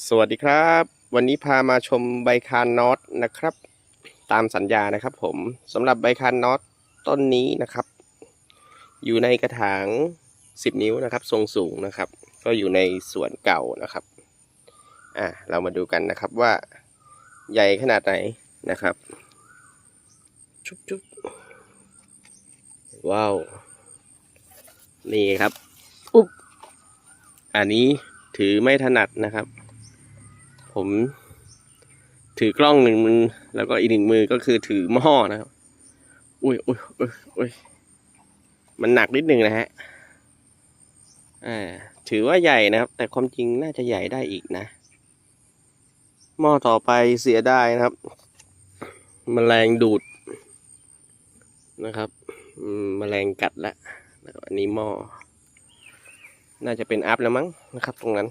สวัสดีครับ วันนี้พามาชมใบคานน็อตนะครับ ตามสัญญานะครับผมสำหรับใบคานน็อตต้นนี้นะครับ อยู่ในกระถาง 10 นิ้วนะครับ ทรงสูงนะครับ ก็อยู่ในสวนเก่านะครับอะเรามาดูกันนะครับว่าใหญ่ขนาดไหนนะครับชุบชุบว้าว นี่ครับ อุ๊บ อันนี้ถือไม่ถนัดนะครับ ผมถือกล้องหนึ่งมือแล้วก็อีกหนึ่งมือก็คือถือหม้อนะครับ อุ้ยอุ้ยอุ้ยอุ้ยมันหนักนิดหนึ่งนะฮะอ่าถือว่าใหญ่นะครับ แต่ความจริงน่าจะใหญ่ได้อีกนะ หม้อต่อไปเสียได้นะครับแมลงดูดนะครับมแมลงกัดล้วแล้วอันนี้หม้อน่าจะเป็นอัพแล้วมั้งนะครับ ตรงนั้น